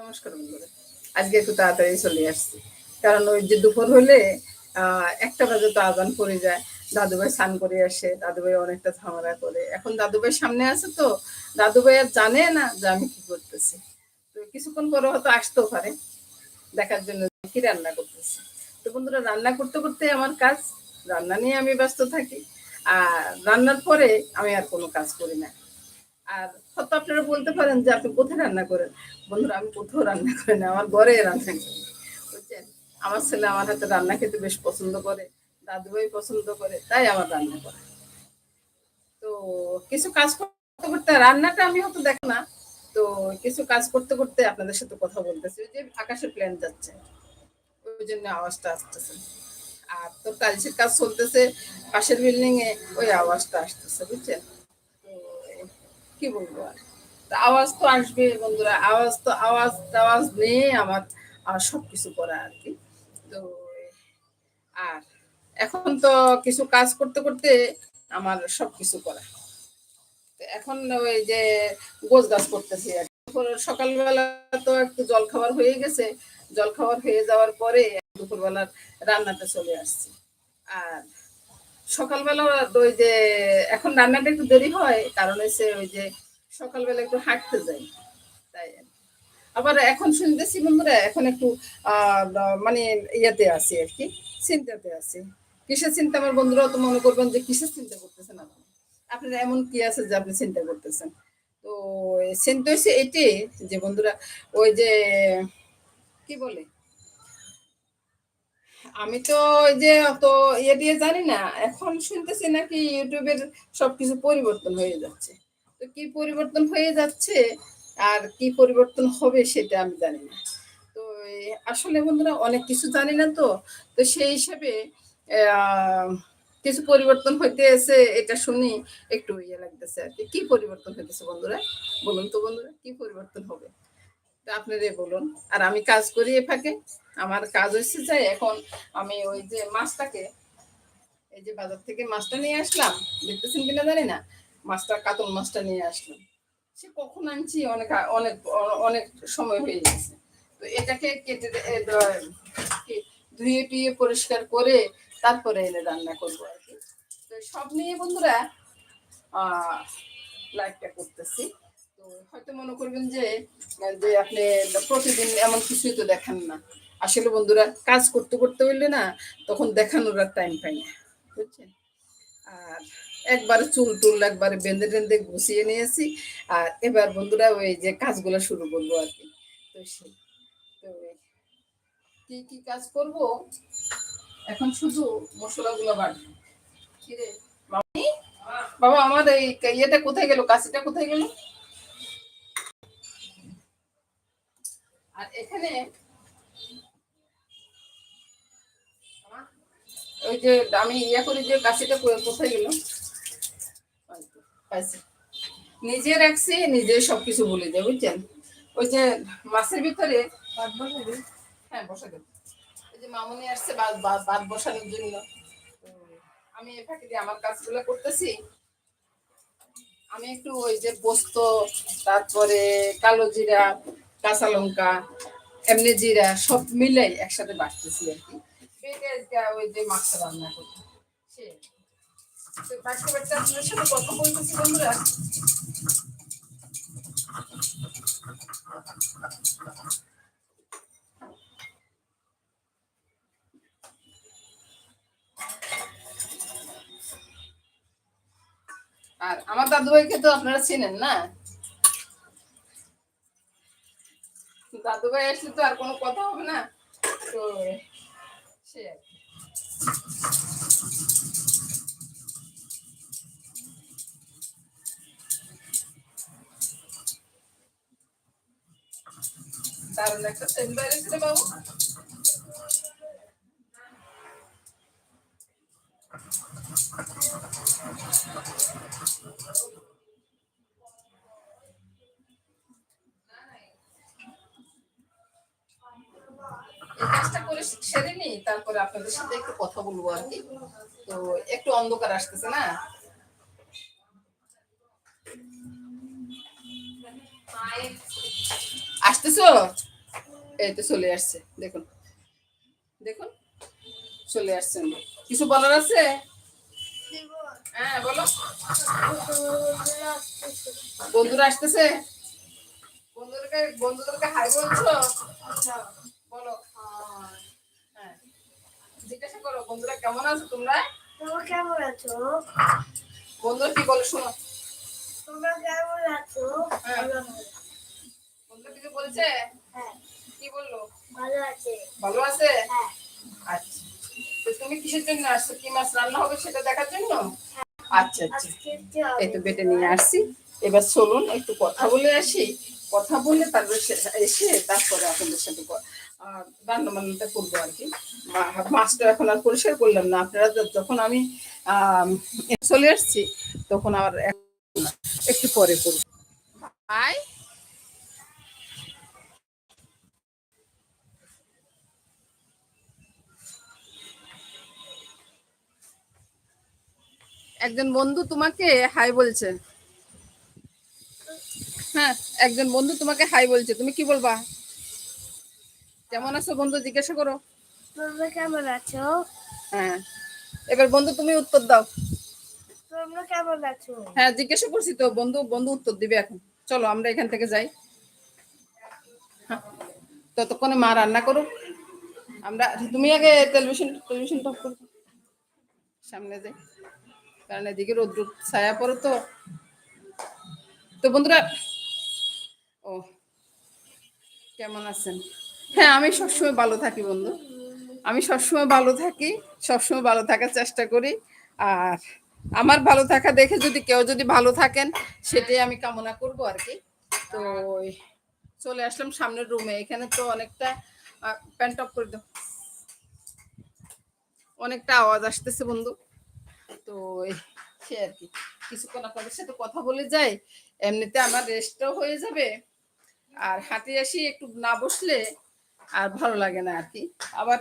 নমস্কার বন্ধুরা। আজকে একটু তাড়াতাড়ি চলে আসছি। কারণ ওই যে দুপুর হলে একটা বাজে তো আজান পড়ে যায়। দাদুভাই স্নান করে আসে, দাদুভাই অনেকটা ঝামেলা করে। এখন দাদুভাই সামনে আছে তো, দাদুভাই আর জানে না যে আমি কি করতেছি। তো কিছুক্ষণ পরে হয়তো আসতেও পারে, দেখার জন্য কি রান্না করতেছি। তো বন্ধুরা, রান্না করতে করতে আমার কাজ, রান্না নিয়ে আমি ব্যস্ত থাকি। আর রান্নার পরে আমি আর কোনো কাজ করি না। আর হয়তো আপনারা বলতে পারেন যে আপনি কোথায় রান্না করেন? বন্ধুরা, আমি কোথাও রান্না করি না, আমার ঘরে রান্না করি। বুঝছেন? আমার ছেলে আমার হাতে রান্না খেতে বেশ পছন্দ করে দাদু ভাই পছন্দ করে, তাই আমার রান্না করে। তো কিছু কাজ করতে করতে রান্নাটা আমি হয়তো দেখ না, তো কিছু কাজ করতে করতে আপনাদের সাথে কথা বলতেছি। যে আকাশে প্লেন যাচ্ছে, ওই জন্য আওয়াজটা আসতেছে। আর তো টাইলসের কাজ চলতেছে, পাশের বিল্ডিং এ ওই আওয়াজটা আসতেছে, বুঝছেন? কি বলব? আর আওয়াজ তো আসবে বন্ধুরা, আওয়াজ তো আওয়াজ টাওয়াজ নিয়ে আমার আমার সবকিছু করা আর কি। তো, আর এখন তো কিছু কাজ করতে করতে আমার সবকিছু করা। তো এখন ওই যে গোছ গাছ করতেছি আর সকালবেলা তো একটু জল খাবার হয়ে গেছে। জল খাবার হয়ে যাওয়ার পরে দুপুরবেলার রান্নাটা চলে আসছে। আর সকালবেলা ওই যে, এখন রান্নাটা একটু দেরি হয়, কারণ হচ্ছে ওই যে সকালবেলা একটু হাঁটতে যাই। তাই আবার এখন শুনতেছি বন্ধুরা, এখন একটু মানে ইয়েতে আছি আর কি, চিন্তাতে আছি। কিসের চিন্তা? আমার বন্ধুরা তো মনে করবেন যে কিসের চিন্তা করতেছেন আপনি আপনার এমন কি আছে যে আপনি চিন্তা করতেছেন? তো চিন্তা হয়েছে এটি যে বন্ধুরা, ওই যে, কি বলে? আমি তো যে অত ইয়ে দিয়ে জানি না, এখন শুনতেছি নাকি ইউটিউবের সবকিছু পরিবর্তন হয়ে যাচ্ছে। তো কি পরিবর্তন হয়ে যাচ্ছে আর কি পরিবর্তন হবে সেটা আমি জানি না। তো আসলে বন্ধুরা অনেক কিছু জানি না তো তো সেই হিসাবে কিছু পরিবর্তন হইতে এসে এটা শুনি একটু ইয়ে লাগতেছে আর কি। কি পরিবর্তন হইতেছে বন্ধুরা? বলুন তো বন্ধুরা, কি পরিবর্তন হবে? তো আপনারাই বলুন। আর আমি কাজ করি এ ফাঁকে। আমার কাজ হচ্ছে যে, এখন আমি ওই যে মাছটাকে, এই যে বাজার থেকে মাছটা নিয়ে আসলাম। দেখতেছেন কিনা জানি না, মাছটা, কাতল মাছটা নিয়ে আসলাম। সে কখন আনছি, অনেক অনেক অনেক সময় হয়ে গেছে। তো এটাকে কেটে ধুয়ে টুয়ে পরিষ্কার করে তারপরে এনে রান্না করব আর কি। তো সব নিয়ে বন্ধুরা, আহ লাইভটা করতেছি। হয়তো মনে করবেন যে যে আপনি প্রতিদিন এমন কিছুই তো দেখান না। আসলে বন্ধুরা, কাজ করতে করতে হইলে না, তখন দেখানোর আর টাইম পাই না, বুঝছেন? আর একবারে চুল টুল একবারে বেঁধে টেঁধে গুছিয়ে নিয়েছি। আর এবার বন্ধুরা, ওই যে কাজগুলো শুরু করব আর কি। তো সেই, তো কি কি কাজ করব? এখন শুধু মশলাগুলো মামি? বাবা, আমার এই ইয়েটা কোথায় গেল? কাশিটা কোথায় গেল? আর এখানে ওই যে আমি ইয়ে করি যে কাশিটা কোথায় গেল? নিজে রাখছি নিজে সবকিছু বলে যায় বুঝছেন? ওই যে মাছের ভিতরে হ্যাঁ বসা দেব। ওই যে মামনি আসছে ভাত বসানোর জন্য। আমি এ ফাঁকে দিয়ে আমার কাজগুলো করতেছি। আমি একটু ওই যে পোস্ত তারপরে কালো জিরা কাঁচা লঙ্কা, এমনি জিরা, সব মিলাই একসাথে বাটতেছি আর কি। বেটে ওই যে মাছটা রান্না করি সে। সাথে কথা বলতেছি আর আমার দাদু ভাইকে তো আপনারা চেনেন না? দাদু ভাই আসলে তো আর কোনো কথা হবে না। তো সে আর একটা সেন্ট বাইরে ছিল বাবু। এই কাজটা করে সেরে নি তারপরে আপনাদের সাথে একটু কথা বলব আর কি। তো একটু অন্ধকার আসতেছে না? আসতেছো? এই তো চলে আসছে, দেখুন। দেখুন, চলে আসছেন কিছু বলার আছে? হ্যাঁ বলো। বন্ধুরা আসতেছে? বন্ধুদেরকে বন্ধুদেরকে হাই বলছো বলো হ্যাঁ জিজ্ঞাসা করো বন্ধুরা কেমন আছো তোমরা? তোমরা কেমন আছো? বন্ধুরা কি বলে শোনো। তোমরা কেমন আছো? হ্যাঁ। বন্ধুরা কিছু বলছে? হ্যাঁ। কি বলল? ভালো আছে। ভালো আছে? হ্যাঁ। আচ্ছা। তো তুমি কিসের জন্য আসছো? কি মাছ রান্না হবে সেটা দেখার জন্য? আচ্ছা আচ্ছা? এই তো বেটে নিয়ে আসছি। এবার চলুন একটু কথা বলে আসি। কথা বলে তারপরে এসে তারপরে আপনাদের সাথে রান্না বান্নাটা করব আর কি। মাছটা এখন আর পরিষ্কার করলাম না। আপনারা যখন আমি চলে আসছি তখন এক- একটু পরে করব। আয় একজন বন্ধু তোমাকে হাই বলছে। হ্যাঁ একজন বন্ধু তোমাকে হাই বলছে। তুমি কি বলবা? কেমন আছো বন্ধু? জিজ্ঞাসা করো। তোমরা কেমন আছো? হ্যাঁ। এবার বন্ধু তুমি উত্তর দাও। তোমরা কেমন আছো? হ্যাঁ জিজ্ঞাসা করছি তো। বন্ধু বন্ধু উত্তর দিবে এখন। চলো আমরা এখান থেকে যাই। হ্যাঁ, ততক্ষণে মা রান্না করুক। আমরা তুমি আগে টেলিভিশন টেলিভিশন টপ করো। সামনে যাই। কারণ এদিকে রোদ্র ছায়া পড়ো তো। তো বন্ধুরা ও কেমন আছেন? হ্যাঁ আমি সবসময় ভালো থাকি বন্ধু। আমি সবসময় ভালো থাকি, সবসময় ভালো থাকার চেষ্টা করি। আর আমার ভালো থাকা দেখে যদি কেউ যদি ভালো থাকেন, সেটাই আমি কামনা করব আর কি। তো চলে আসলাম সামনের রুমে এখানে তো অনেকটা প্যান্ট অফ করে দাও। অনেকটা আওয়াজ আসতেছে বন্ধু। তো সে আর কি। কিছুক্ষণ আপনাদের সাথে কথা বলে যাই। এমনিতে আমার রেস্টও হয়ে যাবে। আর হাঁটে আসি একটু না বসলে আর ভালো লাগে না আর কি। আবার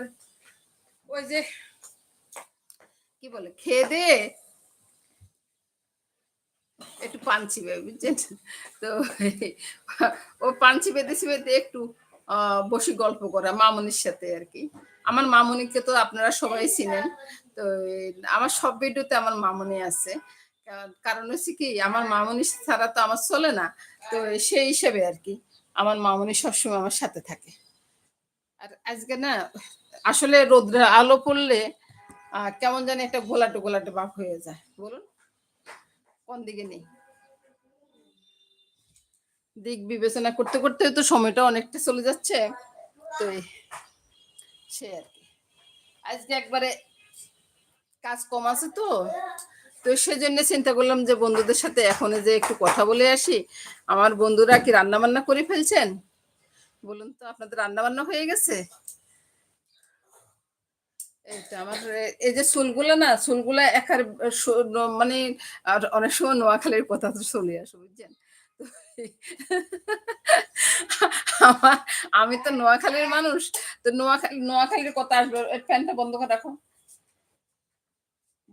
ওই যে কি বলে, খেয়ে দিয়ে একটু পান চিবে বুঝছেন? তো ও পান চিবেতে চিবেতে একটু বসে গল্প করা মামনির সাথে আর কি। আমার মামনিকে তো আপনারা সবাই চিনেন, তো আমার সব ভিডিওতে আমার মামনি আছে। কারণ হচ্ছে কি, আমার মামনি ছাড়া তো আমার চলে না, তো সেই হিসেবে আর কি, আমার মামনি সবসময় আমার সাথে থাকে। আর আজকে না, আসলে রোদ্রে আলো পড়লে কেমন জানি একটা গোলাটে গোলাটে ভাব হয়ে যায়। বলুন, কোন দিকে নেই? দিক বিবেচনা করতে করতে তো সময়টা অনেকটা চলে যাচ্ছে। তো সে আর কি। আজকে একবারে কাজ কম আছে তো তো সেজন্য চিন্তা করলাম যে বন্ধুদের সাথে এখন যে একটু কথা বলে আসি। আমার বন্ধুরা কি রান্না বান্না করে ফেলছেন? বলুন তো, আপনাদের রান্না বান্না হয়ে গেছে? এইটা আমার, এই যে চুলগুলো না, চুলগুলা একার মানে অনেক সময় নোয়াখালীর কথা তো চলে আসে, বুঝছেন? আমি তো নোয়াখালীর মানুষ, তো নোয়াখালী নোয়াখালীর কথা আসবে প্যান্টটা বন্ধ করে রাখো।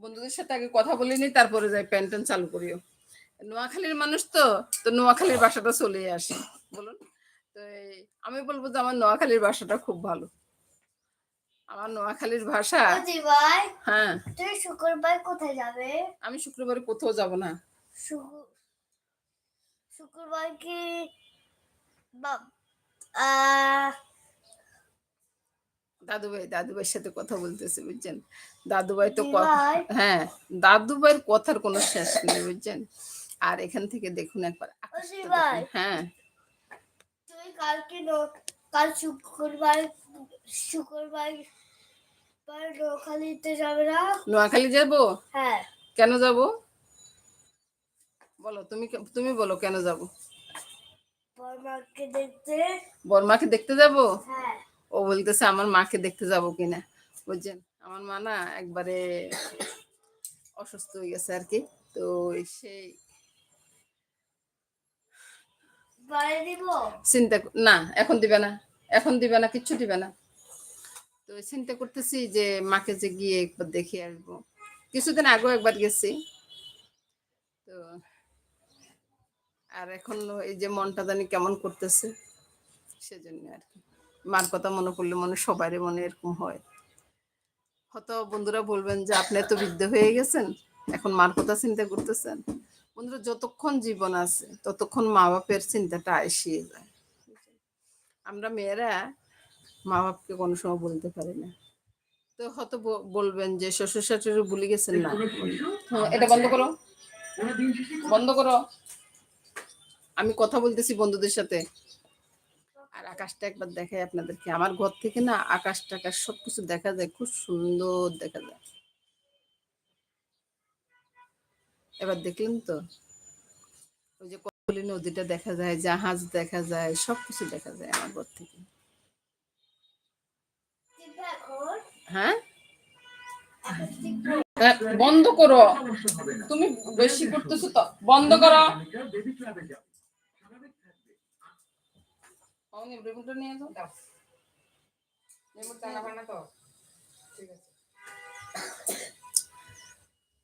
বন্ধুদের সাথে আগে কথা বলে নি তারপরে যাই প্যান চালু করিও। নোয়াখালীর মানুষ তো তো নোয়াখালীর বাসাটা চলে আসে, বলুন। তো আমি বলব যে আমার নোয়াখালীর ভাষাটা খুব ভালো। আমার নোয়াখালীর ভাষা ভাই হ্যাঁ। তুমি শুক্রবার কোথায় যাবে? আমি শুক্রবারে কোথাও যাব না। শুক্রবার কি দাদুভাই দাদুভাইয়ের সাথে কথা বলতেছে বুঝছেন? দাদুভাই তো? হ্যাঁ দাদুভাইয়ের কথার কোনো শেষ নেই বুঝছেন? আর এখান থেকে দেখুন একবার। হ্যাঁ। তুমি কালকে কাল শুক্রবার শুক্রবার বার নোখালিতে যাবে না? নোয়াখালী যাব? হ্যাঁ। কেন যাব? বলো তুমি তুমি বলো কেন যাব? বর্মাকে দেখতে। বর্মাকে দেখতে যাব? হ্যাঁ। ও বলতেছে আমার মাকে দেখতে যাব কিনা। বুঝছেন? আমার মা না একবারে অসুস্থ হয়ে গেছে আর কি। তো সেই বাড়ি দিব? চিন্তা না, এখন দিবে না। এখন দিবে না, কিচ্ছু দিবে না। তো চিন্তা করতেছি যে মাকে যে গিয়ে একবার দেখে আসব। কিছুদিন আগেও একবার গেছি। তো আর এখন এই যে মনটা জানি কেমন করতেছে, সেজন্য আর কি। মার কথা মনে পড়লে মনে, সবারই মনে এরকম হয়। হয়তো বন্ধুরা বলবেন যে, আপনি তো বৃদ্ধ হয়ে গেছেন, এখন মার কথা চিন্তা করতেছেন? বন্ধুরা যতক্ষণ জীবন আছে ততক্ষণ মা বাপের চিন্তাটা আসিয়ে যায়। আমরা মেয়েরা মা বাপকে কোনো সময় বলতে পারি না। তো হয়তো বলবেন যে শ্বশুর শাশুড়ি ভুলে গেছেন না। হ্যাঁ, এটা বন্ধ করো। বন্ধ করো। আমি কথা বলতেছি বন্ধুদের সাথে। আর আকাশটা একবার দেখাই আপনাদেরকে। আমার ঘর থেকে না আকাশ টাকাশ সবকিছু দেখা যায় খুব সুন্দর দেখা যায়। এবার দেখলেন তো? ওই যে কলি নদীটা দেখা যায় জাহাজ দেখা যায় সবকিছু দেখা যায় আমার ঘর থেকে। হ্যাঁ? হ্যাঁ, বন্ধ করো। তুমি বেশি করতেছো তো। বন্ধ করো। নিয়ে যাও। তো। ঠিক আছে।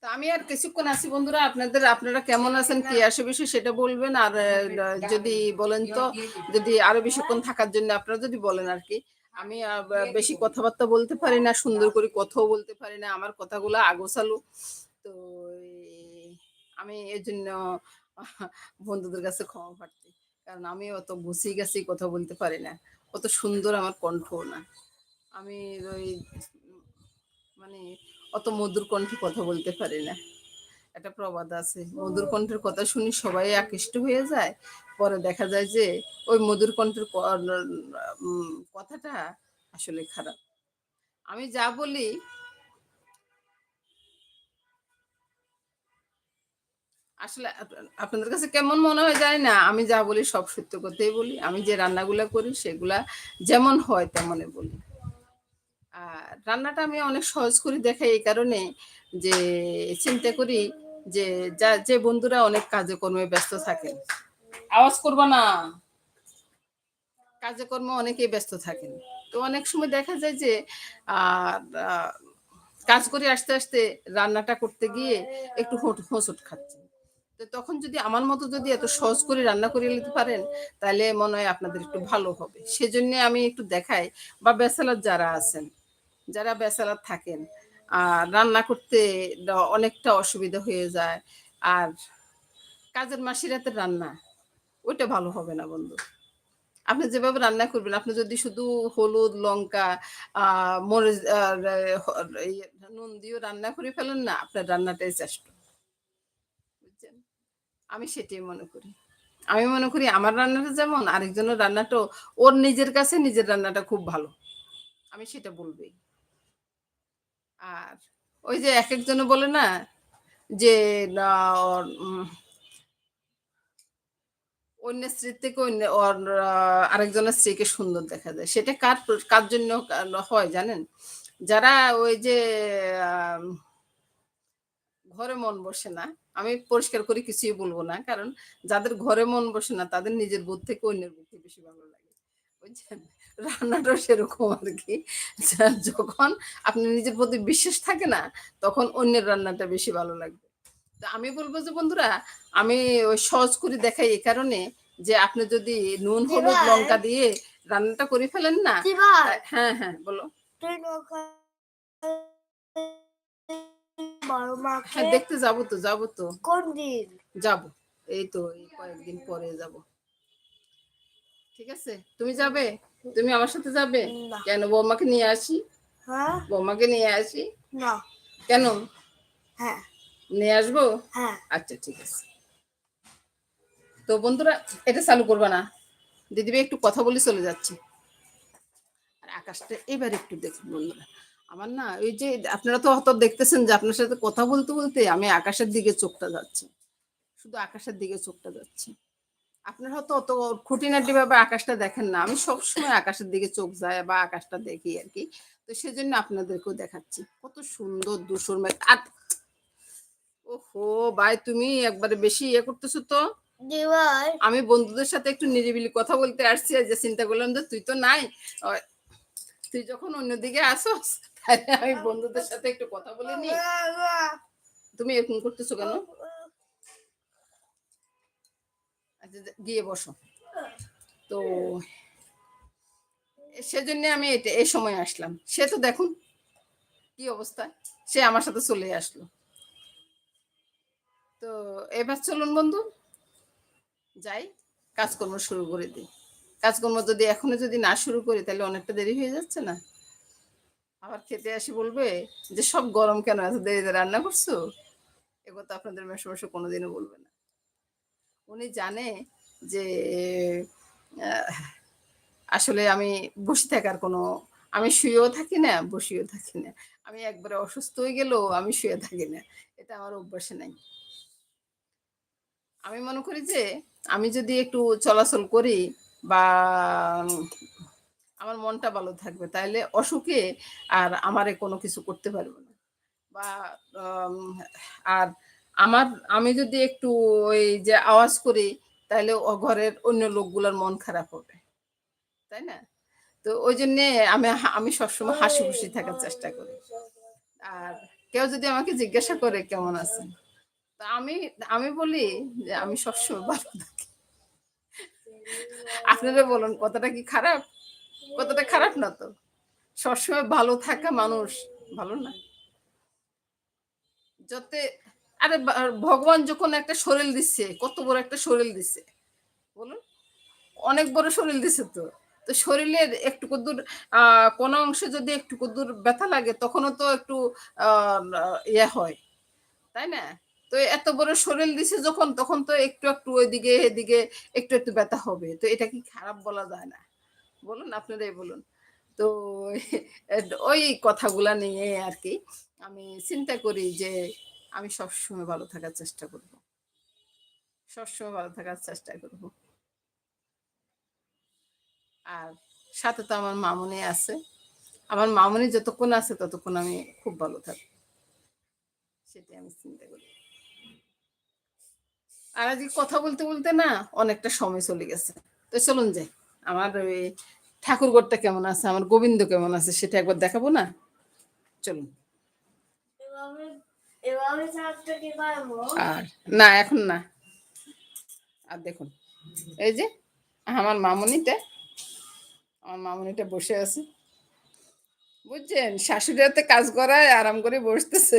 আমি আর কিছুক্ষণ আছি বন্ধুরা, আপনাদের, আপনারা কেমন আছেন, কি আসে বেশি সেটা বলবেন, আর যদি বলেন তো, যদি আরও বেশিক্ষণ থাকার জন্য আপনারা যদি বলেন আর কি। আমি বেশি কথাবার্তা বলতে পারি না, সুন্দর করে কথাও বলতে পারি না, আমার কথাগুলো আগোছালো। তো আমি এই জন্য বন্ধুদের কাছে ক্ষমা প্রার্থী। কারণ আমি অত গুছিয়ে গেছি, কথা বলতে পারি না। অত সুন্দর আমার কণ্ঠ না। আমি ওই মানে অত মধুর কণ্ঠে কথা বলতে পারি না। একটা প্রবাদ আছে, মধুর কণ্ঠের কথা শুনি সবাই আকৃষ্ট হয়ে যায়। পরে দেখা যায় যে ওই মধুর কণ্ঠের কথাটা আসলে খারাপ। আমি যা বলি, আসলে আপনাদের কাছে কেমন মনে হয় জানি না। আমি যা বলি সব সত্য কথাই বলি। আমি যে রান্নাগুলা করি, সেগুলা যেমন হয় তেমনে বলি। আর রান্নাটা আমি অনেক সহজ করে দেখাই এই কারণে যে চিন্তা করি যে যা, যে বন্ধুরা অনেক কাজে কর্মে ব্যস্ত থাকেন। আওয়াজ করবা না। কাজে কর্মে অনেকেই ব্যস্ত থাকেন। তো অনেক সময় দেখা যায় যে কাজ করে আসতে আসতে রান্নাটা করতে গিয়ে একটু হোঁচট খাচ্ছে তো তখন যদি আমার মতো যদি এত সহজ করে রান্না করে নিতে পারেন, তাহলে মনে হয় আপনাদের একটু ভালো হবে। সেজন্য আমি একটু দেখাই বা ব্যাচেলার যারা আছেন যারা ব্যাচেলার থাকেন, আর রান্না করতে অনেকটা অসুবিধা হয়ে যায়। আর কাজের মাসিরাতের রান্না, ওইটা ভালো হবে না বন্ধু। আপনি যেভাবে রান্না করবেন, আপনি যদি শুধু হলুদ, লঙ্কা মরিচ নুন দিয়েও রান্না করে ফেলেন না, আপনার রান্নাটাই চেষ্ট বুঝছেন? আমি সেটাই মনে করি। আমি মনে করি আমার রান্নাটা যেমন, আরেকজনের রান্নাটা ওর নিজের কাছে নিজের রান্নাটা খুব ভালো। আমি সেটা বলবই। আর ওই যে এক একজনে বলে না যে অন্য স্ত্রীর থেকে অন্য আরেকজনের স্ত্রীকে সুন্দর দেখা যায়। সেটা কার কার জন্য হয় জানেন? যারা ওই যে ঘরে মন বসে না, আমি পরিষ্কার করে কিছুই বলব না, কারণ যাদের ঘরে মন বসে না, তাদের নিজের বোধ থেকে অন্যের বোধ বেশি ভালো লাগে। বুঝছেন? রান্নাটাও সেরকম আর কি যখন আপনি নিজের প্রতি বিশ্বাস থাকে না তখন অন্যের রান্নাটা বেশি ভালো লাগবে। তো আমি বলব যে বন্ধুরা আমি ওই সহজ করে দেখাই এই কারণে যে আপনি যদি নুন হলুদ লঙ্কা দিয়ে রান্নাটা করে ফেলেন না হ্যাঁ হ্যাঁ বলো। হ্যাঁ দেখতে যাব তো যাব তো। কোন দিন? যাব। এই তো কয়েকদিন পরে যাব। ঠিক আছে? তুমি যাবে? তুমি আমার সাথে যাবে? কেন বৌমাকে নিয়ে আসি? হ্যাঁ? বৌমাকে নিয়ে আসি? না। কেন? হ্যাঁ। নিয়ে আসব? হ্যাঁ। আচ্ছা ঠিক আছে। তো বন্ধুরা এটা চালু করবা না। দিদিভাই একটু কথা বলে চলে যাচ্ছে। আর আকাশটা এবার একটু দেখুন বন্ধুরা। আমার না ওই যে আপনারা তো হয়তো দেখতেছেন যে আপনার সাথে কথা বলতে বলতে আমি আকাশের দিকে চোখটা যাচ্ছে। শুধু আকাশের দিকে চোখটা যাচ্ছে। আপনারা হয়তো অত খুঁটিনাটি ভাবে আকাশটা দেখেন না। আমি সবসময় আকাশের দিকে চোখ যায় বা আকাশটা দেখি আর কি। তো সেজন্য আপনাদেরকেও দেখাচ্ছি। কত সুন্দর দুশোর মেঘ। আর ওহো ভাই তুমি একবারে বেশি ইয়ে করতেছো তো। আমি বন্ধুদের সাথে একটু নিরিবিলি কথা বলতে আসছি যে চিন্তা করলাম যে তুই তো নাই। তুই যখন অন্যদিকে আসোস তাহলে আমি বন্ধুদের সাথে একটু কথা বলে নি তুমি এরকম করতেছো কেন আচ্ছা যা- গিয়ে বসো। তো সেজন্য আমি এটা এই সময় আসলাম। সে তো দেখুন কি অবস্থা, সে আমার সাথে চলে আসলো। তো এবার চলুন বন্ধু, যাই, কাজকর্ম শুরু করে দিই। কাজকর্ম যদি এখনও যদি না শুরু করি, তাহলে অনেকটা দেরি হয়ে যাচ্ছে না? আবার খেতে আসি বলবে যে, সব গরম কেন এত দেরিতে রান্না করছ? এ কথা আপনাদের মেসমশো কোনোদিনও বলবে না। উনি জানে যে আসলে আমি বসে থাকার কোনো, আমি শুয়েও থাকি না, বসেও থাকি না। আমি একবারে অসুস্থ হয়ে গেলেও আমি শুয়ে থাকি না। এটা আমার অভ্যাসে নাই। আমি মনে করি যে, আমি যদি একটু চলাচল করি বা, আমার মনটা ভালো থাকবে তাহলে অসুখে আর আমারে কোনো কিছু করতে পারব না। বা আর আমার, আমি যদি একটু ওই যে আওয়াজ করি, তাহলে ও ঘরের অন্য লোকগুলোর মন খারাপ হবে। তাই না? তো ওই জন্যে আমি আমি সবসময় হাসি খুশি থাকার চেষ্টা করি। আর কেউ যদি আমাকে জিজ্ঞাসা করে কেমন আছেন, তা আমি আমি বলি যে আমি সবসময় ভালো থাকি। আপনারা বলুন কতটা কি খারাপ? কতটা খারাপ না তো? সবসময় ভালো থাকা মানুষ, ভালো না? যাতে আরে ভগবান যখন একটা শরীর দিচ্ছে কত বড় একটা শরীর দিচ্ছে বলুন, অনেক বড় শরীর দিছে তো। তো শরীরের একটুকু দূর কোনো অংশে যদি একটুকু দূর ব্যথা লাগে, তখনও তো একটু ইয়ে হয়। তাই না? তো এত বড় শরীর দিছে যখন, তখন তো একটু একটু ওইদিকে, এদিকে একটু একটু ব্যথা হবে। তো এটা কি খারাপ বলা যায় না? বলুন, আপনারাই বলুন। তো ওই কথাগুলা নিয়ে আর কি আমি চিন্তা করি যে আমি সবসময় ভালো থাকার চেষ্টা করব। সবসময় ভালো থাকার চেষ্টা করব। আর সাথে তো আমার মামুনি আছে। আমার মামুনি যতক্ষণ আছে ততক্ষণ আমি খুব ভালো থাকব। সেটাই আমি চিন্তা করি। আর আজকে কথা বলতে বলতে না অনেকটা সময় চলে গেছে। তো চলুন যাই। আমার ওই ঠাকুরঘরটা কেমন আছে? আমার গোবিন্দ কেমন আছে সেটা একবার দেখাবো না? চলুন এভাবে এভাবে থাকতে কি পারব না, এখন না। আর দেখুন, এই যে আমার মামুনিটা আমার মামুনিটা বসে আছে। বুঝছেন? শাশুড়ি হাতে কাজ করায় আরাম করে বসতেছে।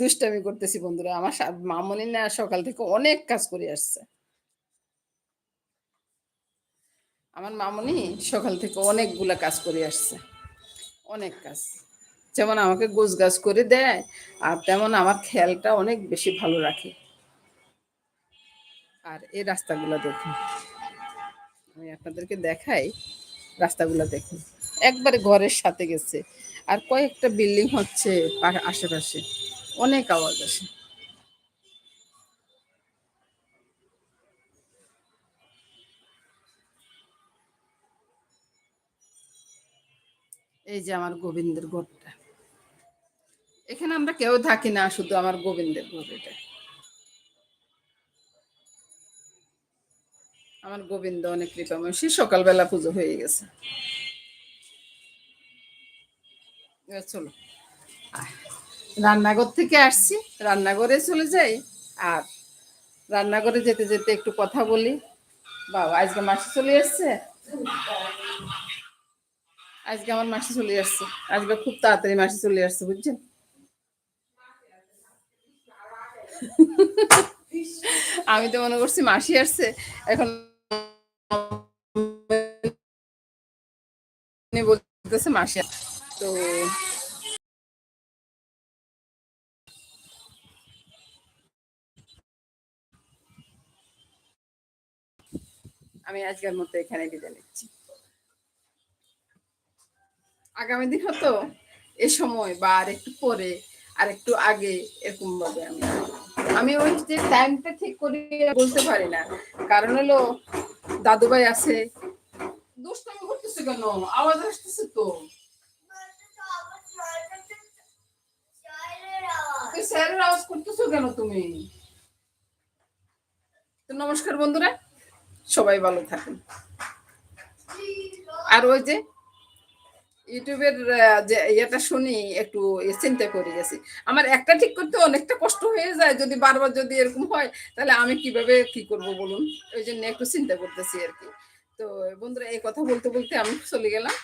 দুষ্টামি করতেছি বন্ধুরা, আমার মামনি না সকাল থেকে অনেক কাজ করে আসছে। আমার মামনি সকাল থেকে অনেকগুলা কাজ করে আসছে। অনেক কাজ। যেমন আমাকে গোছ গাছ করে দেয়, আর তেমন আমার খেয়ালটা অনেক বেশি ভালো রাখে। আর এই রাস্তাগুলো দেখুন। আমি আপনাদেরকে দেখাই রাস্তাগুলো দেখুন। একবারে ঘরের সাথে গেছে। আর কয়েকটা বিল্ডিং হচ্ছে আশেপাশে। অনেক আওয়াজ আসে। এই যে আমার গোবিন্দের ঘরটা। এখানে আমরা কেউ থাকি না, শুধু আমার গোবিন্দের ঘর আমার গোবিন্দ অনেক কৃপাময়। সে সকালবেলা পুজো হয়ে গেছে। চলো। রান্নাঘর থেকে আসছি, রান্নাঘরে চলে যাই, আর রান্নাঘরে যেতে যেতে একটু কথা বলি। বাবা আজকে মাসি চলে এসছে? আজকে আমার মাসি চলে আসছে। আজকে খুব তাড়াতাড়ি মাসি চলে আসছে, বুঝছেন? আমি তো মনে করছি মাসি আসছে। এখন বলতেছে মাসি তো আমি আজকের মতো এখানে বিদায় নিচ্ছি। আগামী দিন হতো এ সময় বা আর একটু পরে আর একটু আগে এরকম ভাবে আমি আমি ওই যে টাইমটা ঠিক করে বলতে পারি না। কারণ হলো দাদুভাই আছে। দুষ্টামি করতেছে কেন? আওয়াজ আসতেছে তো। স্যারের আওয়াজ করতেছো কেন তুমি? তো নমস্কার বন্ধুরা, সবাই ভালো থাকুন। আর ওই যে ইউটিউবের যে ইয়েটা শুনি, একটু চিন্তা করে গেছি। আমার একটা ঠিক করতে অনেকটা কষ্ট হয়ে যায় যদি বারবার যদি এরকম হয়, তাহলে আমি কীভাবে কি করব বলুন? ওই জন্য একটু চিন্তা করতেছি আর কি। তো বন্ধুরা, এই কথা বলতে বলতে আমি চলে গেলাম।